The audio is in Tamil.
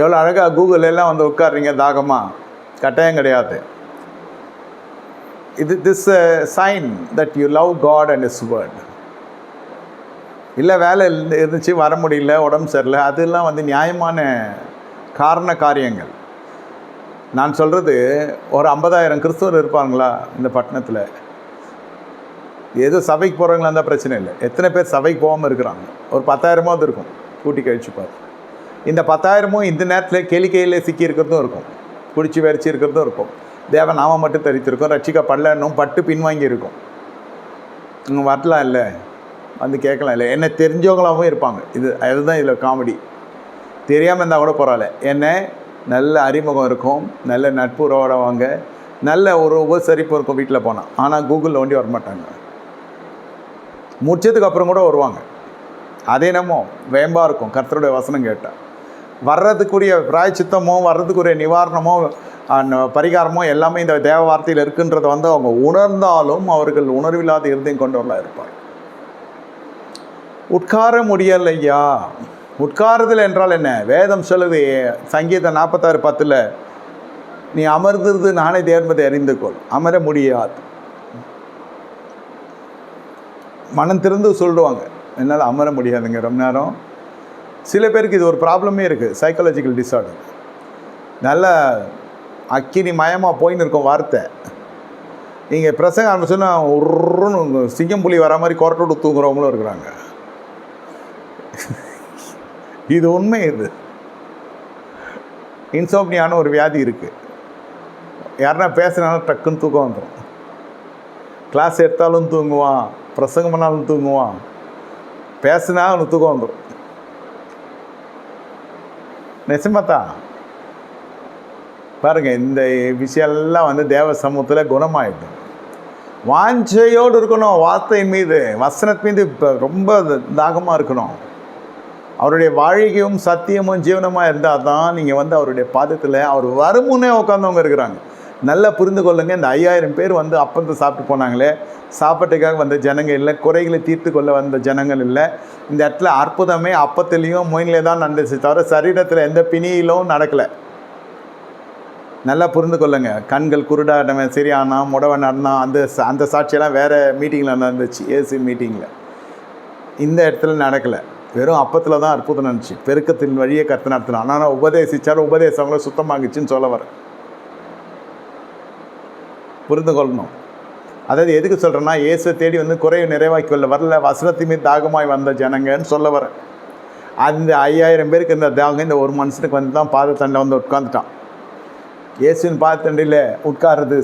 எவ்வளோ அழகாக கூகுள் எல்லாம் வந்து உட்காடுறீங்க தாகமாக கட்டாயம் கிடையாது. இது this sign that you love God and is word இல்லை வேலை இருந்துச்சு வர முடியல உடம்பு சரியில்லை அதெல்லாம் வந்து நியாயமான காரண காரியங்கள். நான் சொல்கிறது ஒரு ஐம்பதாயிரம் கிறிஸ்தவர் இருப்பாங்களா இந்த பட்டணத்தில்? ஏதோ சபைக்கு போகிறவங்களா இருந்தால் பிரச்சனை இல்லை. எத்தனை பேர் சபைக்கு போகாமல் இருக்கிறாங்க? ஒரு பத்தாயிரமாவது இருக்கும் கூட்டி பார்த்து. இந்த பத்தாயிரமும் இந்த நேரத்தில் கேளிக்கையில் சிக்கி இருக்கிறதும் இருக்கும். குடிச்சு வெறிச்சு இருக்கிறதும் இருக்கும். தேவ நாம மட்டும் தரித்திருக்கும். ரட்சிக்கப்படலன்னும் பட்டு பின்வாங்கி இருக்கும் இங்கே வரலாம் இல்லை? வந்து கேட்கலாம் இல்லை? என்ன தெரிஞ்சவங்களாகவும் இருப்பாங்க. இது அதுதான் இதில் காமெடி தெரியாமல் இருந்தால் கூட பரவாயில்ல. என்ன? நல்ல அறிமுகம் இருக்கும். நல்ல நட்பு வாங்க. நல்ல ஒரு உபசரிப்பு இருக்கும் வீட்டில் போனால் ஆனால் கூகுளில் ஒண்டி வரமாட்டாங்க. முடிச்சதுக்கு அப்புறம் கூட வருவாங்க. அதே என்னமோ வேம்பாக இருக்கும். கர்த்தருடைய வசனம் கேட்டால் வர்றதுக்குரிய பிராய்ச்சித்தமோ வர்றதுக்குரிய நிவாரணமோ பரிகாரமோ எல்லாமே இந்த தேவ வார்த்தையில் இருக்குன்றதை வந்து அவங்க உணர்ந்தாலும் அவர்கள் உணர்வில்லாத இருதையும் கொண்டவர்களாக இருப்பார் உட்கார முடியலையா? உட்காருதல் என்றால் என்ன? வேதம் சொல்லுது சங்கீதம் நாற்பத்தாறு பத்தில் நீ அமர்ந்திருந்து நானே தேர்ந்ததை அறிந்து கொள் அமர முடியாது. மனம் திறந்து சொல்லுவாங்க. என்னால் அமர முடியாதுங்க. ரொம்ப நேரம் சில பேருக்கு இது ஒரு ப்ராப்ளமே இருக்குது சைக்காலஜிக்கல் டிஸார்டர் நல்ல அக்கினி மயமாக போயின்னு இருக்கும் வார்த்தை. நீங்கள் பிரசங்க ஆரம்பிச்சோன்னா உருன்னு சிங்கம் புலி வர மாதிரி கொரட்டோடு தூங்குறவங்களும் இருக்கிறாங்க. இது உண்மை இது. இன்சோப்னியான ஒரு வியாதி இருக்குது யாருன்னா பேசுனாலும் டக்குன்னு தூக்கம் வந்துடும் கிளாஸ் எடுத்தாலும் தூங்குவான் பிரசங்கம் பண்ணாலும் தூங்குவான். பேசுனா அவனுக்கு தூக்கம் வந்துடும் நிஜமாத்தா பாருங்க இந்த விஷயம்லாம் வந்து தேவ சமூகத்தில் குணமாயிடும் வாஞ்சையோடு இருக்கணும் வார்த்தையின் மீது வசனத்தின் மீது இப்போ ரொம்ப தாகமாக இருக்கணும். அவருடைய வாழ்க்கையும் சத்தியமும் ஜீவனமாக இருந்தால் தான் நீங்கள் வந்து அவருடைய பாதத்தில் அவர் வருமுன்னே உட்காந்தவங்க இருக்கிறாங்க. நல்லா புரிந்து கொள்ளுங்க. இந்த ஐயாயிரம் பேர் வந்து அப்பந்து சாப்பிட்டு போனாங்களே சாப்பாட்டுக்காக வந்த ஜனங்கள் இல்லை குறைகளை தீர்த்து கொள்ள வந்த ஜனங்கள் இல்லை. இந்த இடத்துல அற்புதமே அப்பத்திலையும் மொயிலே தான் நடந்துச்சு தவிர சரீரத்தில் எந்த பிணியிலும் நடக்கலை. நல்லா புரிந்து கொள்ளுங்க. கண்கள் குருடானவன் சரியானா முடவன் நடனா அந்த அந்த சாட்சியெல்லாம் வேறு மீட்டிங்கில் நடந்துச்சு ஏசி மீட்டிங்கில் இந்த இடத்துல நடக்கலை. வெறும் அப்பத்தில் தான் அற்புதம் நடந்துச்சு. பெருக்கத்தின் வழியே கற்று நடத்தினான் ஆனால் உபதேசித்தார் உபதேசம் அவங்கள சுத்தமாகிச்சுன்னு சொல்ல வரேன். புரிந்து கொள்ளணும் அதாவது எதுக்கு சொல்கிறேன்னா இயேசுவை தேடி வந்து குறைவு நிறைவாக்கி கொள்ள வரல வசனத்தையுமே மீது தாகமாய் வந்த ஜனங்கன்னு சொல்ல வரேன். அந்த ஐயாயிரம் பேருக்கு இந்த தாகம் இந்த ஒரு மனுஷனுக்கு வந்து தான் பாதத்தண்டை வந்து உட்காந்துட்டான் இயேசுன்னு பாதத்தண்டையில் உட்காருறது